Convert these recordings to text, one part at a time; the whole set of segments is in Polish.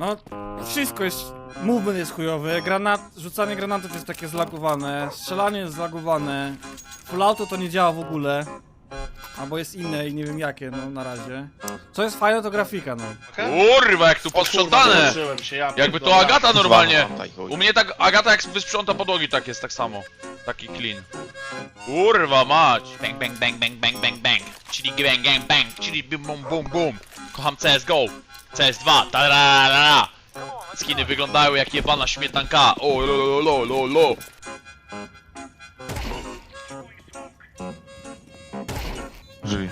No, wszystko jest... Movement jest chujowy, granat, rzucanie granatów jest takie zlagowane, strzelanie jest zlagowane, full auto to nie działa w ogóle. Albo jest inne i nie wiem jakie, no na razie. Co jest fajne to grafika, no. Kurwa, jak tu posprzątane! Włączyłem się, ja Jakby to pierdolę. Agata normalnie. Daj, chuj. U mnie tak Agata jak wysprząta podłogi tak jest, tak samo. Taki clean. Kurwa mać! Bang bang bang bang bang bang bang. Chili bang bang bang. Chili bum bum bum bum. Kocham CSGO. CS2. Tararara. Skiny wyglądały jak jebana śmietanka. O lo lo lo lo lo. Żyj.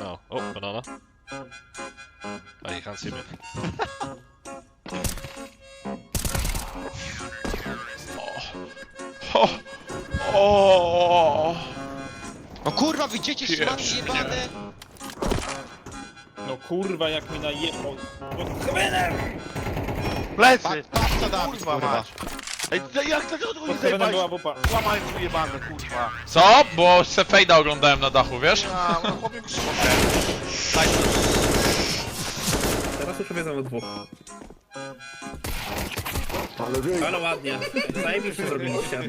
No. Oh, banana. Oh, see me. O. O. No kurwa, wy dzieci Pierwszy, szmany jebane! No kurwa, jak mi najebał. Plecy! Co dam, Kurwa kurwa? Ej, to jak to od Pod chuj heavenem była. Łamańcu jebane, kurwa! Co? Bo se fejda oglądałem na dachu, wiesz? A, no chłopie już wiedzą o dwóch. Ale, Ale ładnie. Zajebiście zrobiliście.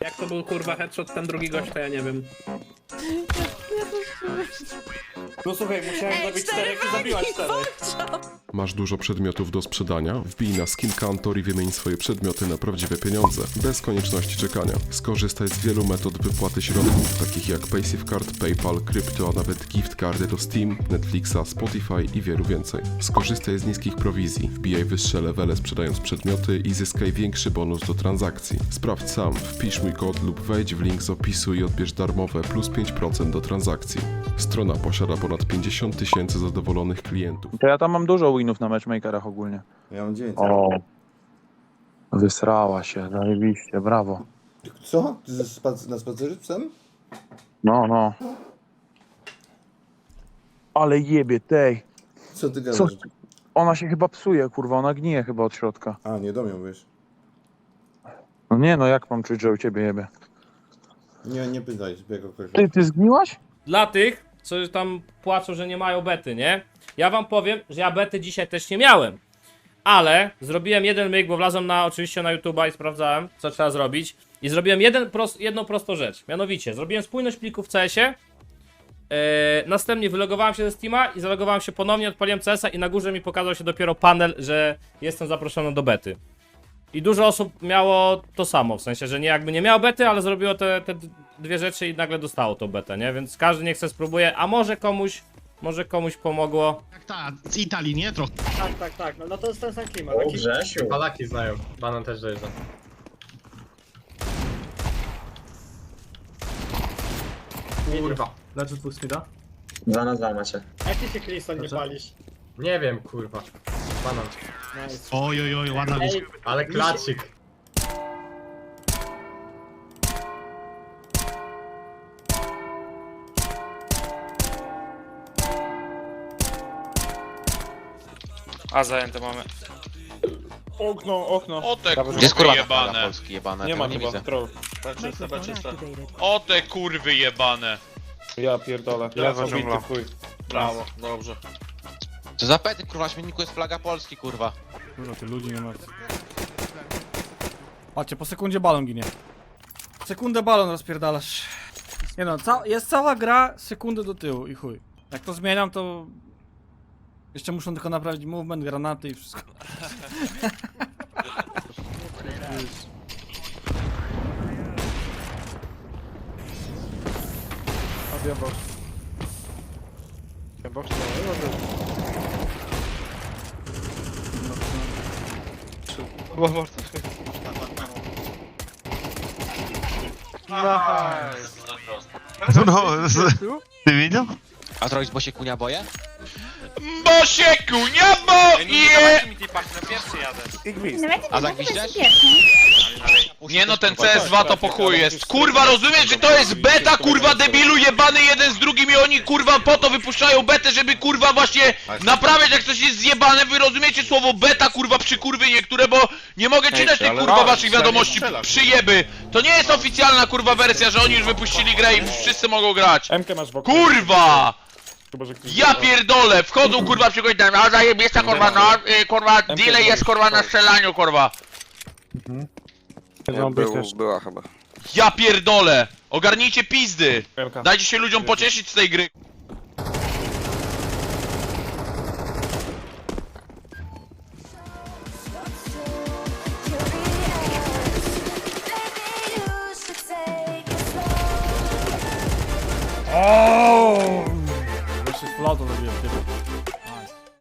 Jak to był kurwa headshot ten drugi gość, to ja nie wiem. No słuchaj, musiałem zabić czterech i zabiłaś czterech. Masz dużo przedmiotów do sprzedania? Wbij na Counter i wymień swoje przedmioty na prawdziwe pieniądze, bez konieczności czekania. Skorzystaj z wielu metod wypłaty środków, takich jak PaySafeCard, PayPal, krypto, a nawet gift cardy do Steam, Netflixa, Spotify i wielu więcej. Skorzystaj z niskich prowizji, wbijaj wyższe levele sprzedając przedmioty i zyskaj większy bonus do transakcji. Sprawdź sam, wpisz mój kod lub wejdź w link z opisu i odbierz darmowe plus 5% do transakcji. Strona posiada ponad 50 tysięcy zadowolonych klientów. To ja tam mam dużo winów na matchmakerach ogólnie. Ja mam 9. O. Wysrała się, zajebiście, brawo. Co? Ty ze spac- na spacerze z psem? No, no. Ale jebie, tej. Co ty gadasz? Co? Ona się chyba psuje, kurwa, ona gnije chyba od środka. A, nie do mnie wiesz. No nie, no jak mam czuć, że u ciebie jebie? Nie, nie pytaj, zbieg określa. Ty, ty zgniłaś? Dla tych, co tam płaczą, że nie mają bety, nie? Ja wam powiem, że ja bety dzisiaj też nie miałem. Ale zrobiłem jeden myk, bo wlazłem na, oczywiście na YouTube'a i sprawdzałem, co trzeba zrobić. I zrobiłem jeden prost, jedną prostą rzecz. Mianowicie, zrobiłem spójność plików w CS-ie. Yy, następnie wylogowałem się ze Steama i zalogowałem się ponownie, odpaliłem CS-a i na górze mi pokazał się dopiero panel, że jestem zaproszony do bety. I dużo osób miało to samo, w sensie, że nie jakby nie miało bety, ale zrobiło te, te dwie rzeczy i nagle dostało tą betę, nie? Więc każdy niech se spróbuje, a może komuś, może komuś pomogło. Jak ta, z Italii, nie? Trochę. Tak, tak, tak, no, no to jest ten sam klimat. O, Taki... Grzesiu. Palaki znają, banan też dojeżdża. Kurwa, leczy dwóch smida? Dwa na dwa macie. Jak ty się Krystal nie palisz? Nie wiem, kurwa. Banan. Nice. Oj, oj, oj, ładna Ej, Ale klacik. A zajęte mamy. Okno, okno. O te Gdzie jest kurwy kurwa ta fala jebane. Polski jebane? Nie Tego ma nie chyba widzę. troll. O te kurwy jebane. Ja pierdolę. Lewa dżungla. w chuj. Brawo, dobrze. Co za pety, kurwa, na śmietniku jest flaga Polski, kurwa. Dużo ty ludzi nie ma. Patrzcie, po sekundzie balon ginie. Sekundę balon rozpierdalasz. Nie no, ca jest cała gra sekundę do tyłu i chuj. Jak to zmieniam, to... Jeszcze muszą tylko naprawić movement, granaty i wszystko. Odjebał. Odjebał się, no, Chyba warto się. No, ty widział? A zrobić, bo się kunia boję? Bo się kunia bo je! A zagwizdesz? Pierwszy. Nie no, ten CS2 to po chuj jest. Kurwa, rozumiesz, że to jest beta, kurwa, debilu jebany jeden z drugim i oni, kurwa, po to wypuszczają betę, żeby, kurwa, właśnie naprawiać, jak coś jest zjebane. Wy rozumiecie słowo beta, kurwa, przy kurwy niektóre, bo nie mogę czytać tych, kurwa, waszych wiadomości przyjeby. To nie jest oficjalna, kurwa, wersja, że oni już wypuścili grę i wszyscy mogą grać. MK masz wokół. Kurwa! Chyba, że ktoś Ja pierdolę, wchodzą kurwa przygodę, a zajebista kurwa, no, y, kurwa, delay jest kurwa na strzelaniu kurwa. Była chyba. Ja pierdolę, ogarnijcie pizdy, dajcie się ludziom pocieszyć z tej gry. O!